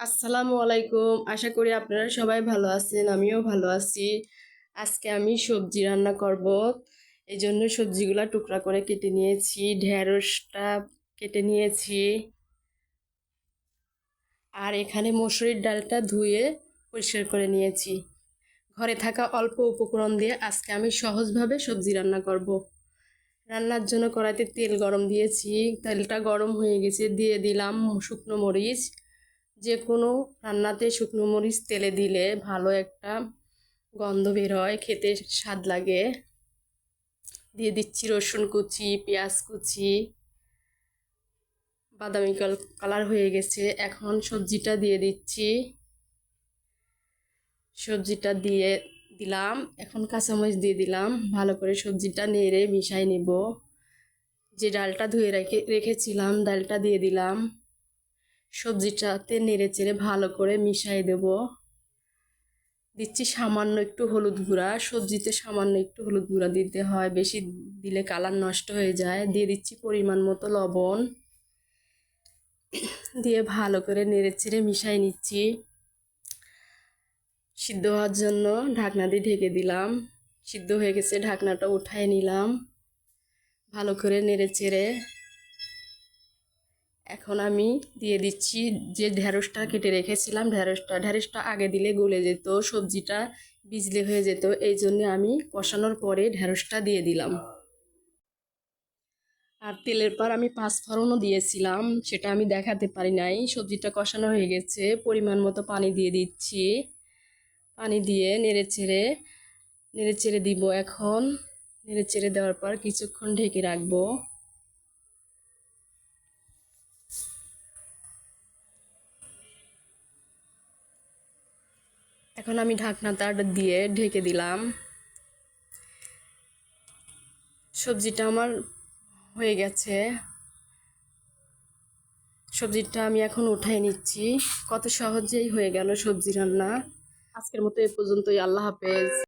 আসসালামু আলাইকুম। আশা করি আপনারা সবাই ভালো আছেন, আমিও ভালো আছি। আজকে আমি সবজি রান্না করব। এই জন্য সবজিগুলা টুকরা করে কেটে নিয়েছি, ঢেঁড়সটা কেটে নিয়েছি। আর এখানে মসুরির ডালটা ধুয়ে পরিষ্কার করে নিয়েছি। ঘরে থাকা অল্প উপকরণ দিয়ে আজকে আমি সহজভাবে সবজি রান্না করব। রান্নার জন্য কড়াইতে তেল গরম দিয়েছি। তেলটা গরম হয়ে গেছে, দিয়ে দিলাম শুকনো মরিচ। যে কোনো রান্নাতে শুকনো মরিচ তেলে দিলে ভালো একটা গন্ধ বের হয়, খেতে স্বাদ লাগে। দিয়ে দিচ্ছি রসুন কুচি, পেঁয়াজ কুচি। বাদামি কাল- কালার হয়ে গেছে। এখন সবজিটা দিয়ে দিচ্ছি। সবজিটা দিয়ে দিলাম। এখন কাঁচামরিচ দিয়ে দিলাম। ভালো করে সবজিটা নেড়ে মিশাই নেব। যে ডালটা ধুয়ে রেখে, রেখেছিলাম, ডালটা দিয়ে দিলাম। সবজিটাতে নেড়ে চেড়ে ভালো করে মিশাই দেব। দিচ্ছি সামান্য একটু হলুদ গুঁড়া। সবজিতে সামান্য একটু হলুদ গুঁড়া দিতে হয়। বেশি দিলে কালার নষ্ট হয়ে যায়। দিয়ে দিচ্ছি পরিমাণ মতো লবণ। দিয়ে ভালো করে নেড়ে চেড়ে মিশাই নিচ্ছি। সিদ্ধ হওয়ার জন্য ঢাকনা দিয়ে ঢেকে দিলাম। সিদ্ধ হয়ে গেছে, ঢাকনাটা উঠায় নিলাম। ভালো করে নেড়ে চেড়ে এখন আমি দিয়ে দিচ্ছি যে ঢেঁড়সটা কেটে রেখেছিলাম, ঢেঁড়সটা ঢেঁড়সটা আগে দিলে গলে যেত, সবজিটা বিজলে হয়ে যেত, এই জন্য আমি কষানোর পরে ঢেঁড়সটা দিয়ে দিলাম। আর তেলের পর আমি পাঁচ ফোড়নও দিয়েছিলাম, সেটা আমি দেখাতে পারি নাই, সবজিটা কষানো হয়ে গেছে, পরিমাণ মতো পানি দিয়ে দিচ্ছি। পানি দিয়ে নেড়ে চেড়ে নেড়ে চেড়ে দিব এখন, নেড়ে চেড়ে দেওয়ার পর কিছুক্ষণ ঢেকে রাখব। এখন আমি ঢাকনাটা দিয়ে ঢেকে দিলাম। সবজিটা আমার হয়ে গেছে। সবজিটা আমি এখন উঠাই নিচ্ছি। কত সহজেই হয়ে গেল সবজি রান্না। আজকের মতো এ পর্যন্তই। আল্লাহ হাফেজ।